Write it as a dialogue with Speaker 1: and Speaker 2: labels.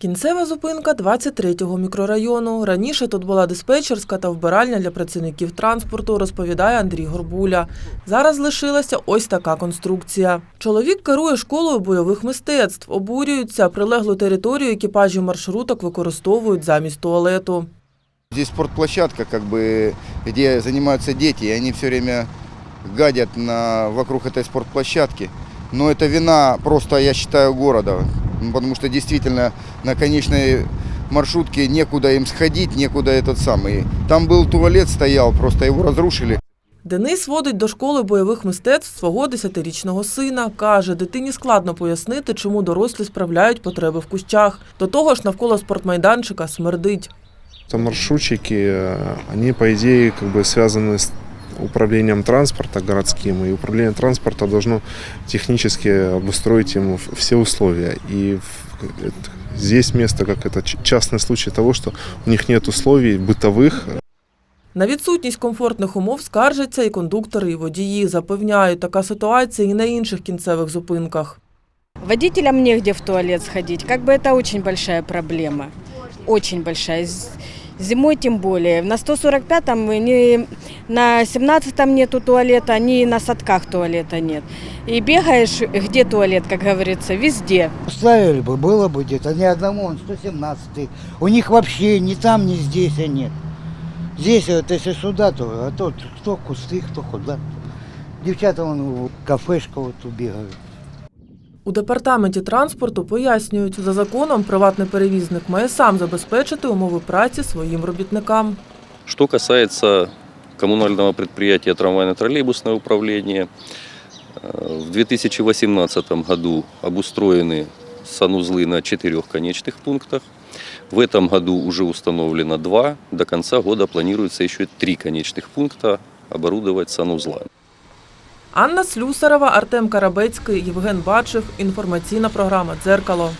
Speaker 1: Кінцева зупинка 23-го мікрорайону. Раніше тут була диспетчерська та вбиральня для працівників транспорту, розповідає Андрій Горбуля. Зараз лишилася ось така конструкція. Чоловік керує школою бойових мистецтв. Обурюються, прилеглу територію екіпажі маршруток використовують замість туалету.
Speaker 2: Здесь спортплощадка, как бы, где занимаются дети, и они все время гадят на, вокруг этой спортплощадки. Но это вина просто, я считаю, города. Ну, Потому что действительно на конечной маршрутке некуда им сходить, некуда этот самый. Там был туалет, стоял, просто его разрушили.
Speaker 1: Денис водить до школи бойових мистецтв свого 10-річного сина. Каже, дитині складно пояснити, чому дорослі справляють потреби в кущах. До того ж, навколо спортмайданчика смердить.
Speaker 3: Это маршрутчики, э, они, по идее, как бы связаны с управлением транспорта городским, и управление транспорта должно технически обустроить ему в- все условия. И в- это- здесь место, как это ч- частный случай того, что у них нет условий бытовых,
Speaker 1: На відсутність комфортних умов скаржаться і кондуктори, і водії. Запевняють, така ситуація і на інших кінцевих зупинках.
Speaker 4: Водителям негде в туалет сходить. Как бы это очень большая проблема. Очень большая. З- Зимой тем более. На 145-м ни на 17-м нету туалета, ни на садках туалета нет. И бегаешь, где туалет, как говорится, везде.
Speaker 5: Ставили бы, было бы где-то ни одному, он 117 У них вообще ни там, ни здесь а нет. Здесь вот если сюда, то а то кто кусты, кто куда. Девчата вон в кафешку вот убегают.
Speaker 1: У департаменті транспорту пояснюють, за законом приватний перевізник має сам забезпечити умови праці своїм робітникам.
Speaker 6: Что касается коммунального предприятия трамвайно-троллейбусное управление, э, в 2018 году обустроены санузлы на четырех конечных пунктах. В этом году уже установлено два. До конца года планируется еще три конечных пункта оборудовать санузлами.
Speaker 1: Анна Слюсарова, Артем Карабецький, Євген Бачев. Інформаційна програма «Дзеркало».